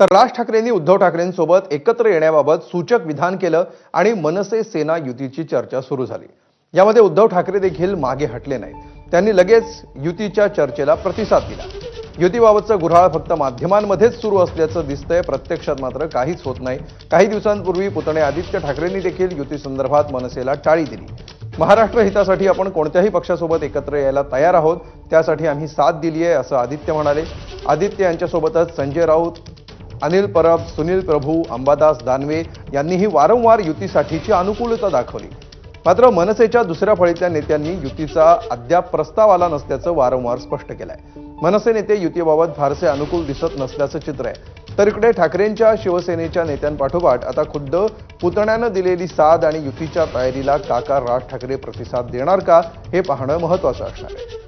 तर राज ठाकरेंनी उद्धव ठाकरेंसोबत एकत्र येण्याबाबत सूचक विधान केलं आणि मनसे सेना युतीची चर्चा सुरू झाली. यामध्ये उद्धव ठाकरे देखील मागे हटले नाहीत. त्यांनी लगेच युतीच्या चर्चेला प्रतिसाद दिला. युतीबाबतचं गुऱ्हाळ फक्त माध्यमांमध्येच सुरू असल्याचं दिसतंय. प्रत्यक्षात मात्र काहीच होत नाही. काही दिवसांपूर्वी पुतणे आदित्य ठाकरेंनी देखील युतीसंदर्भात मनसेला टाळी दिली. महाराष्ट्र हितासाठी आपण कोणत्याही पक्षासोबत एकत्र यायला तयार आहोत त्यासाठी आम्ही साथ दिली आहे असं आदित्य म्हणाले. आदित्य यांच्यासोबतच संजय राऊत अनिल परब सुनील प्रभू अंबादास दानवे यांनीही वारंवार युतीसाठीची अनुकूलता दाखवली. मात्र मनसेच्या दुसऱ्या फळीतल्या नेत्यांनी युतीचा अद्याप प्रस्ताव आला नसल्याचं वारंवार स्पष्ट केलंय. मनसे नेते युतीबाबत फारसे अनुकूल दिसत नसल्याचं चित्र आहे. तर इकडे ठाकरेंच्या शिवसेनेच्या नेत्यांपाठोपाठ आता खुद्द पुतण्यानं दिलेली साथ आणि युतीच्या तयारीला काका राज ठाकरे प्रतिसाद देणार का हे पाहणं महत्वाचं असणार आहे.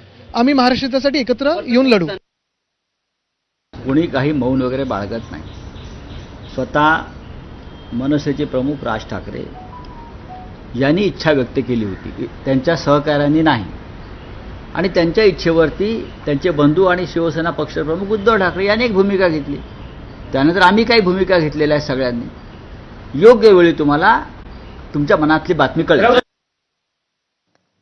आम्ही महाराष्ट्र हितासाठी एकत्र येऊन लढू. कोणी काही मौन वगैरे बाळगत नाही. स्वतः मनसेचे प्रमुख राज ठाकरे यांनी इच्छा व्यक्त केली होती की त्यांच्या सहकाऱ्यांनी नाही. आणि त्यांच्या इच्छेवरती त्यांचे बंधू आणि शिवसेना पक्षप्रमुख उद्धव ठाकरे यांनी एक भूमिका घेतली. त्यानंतर आम्ही काही भूमिका घेतलेल्या आहे सगळ्यांनी. योग्य वेळी तुम्हाला तुमच्या मनातली बातमी कळेल.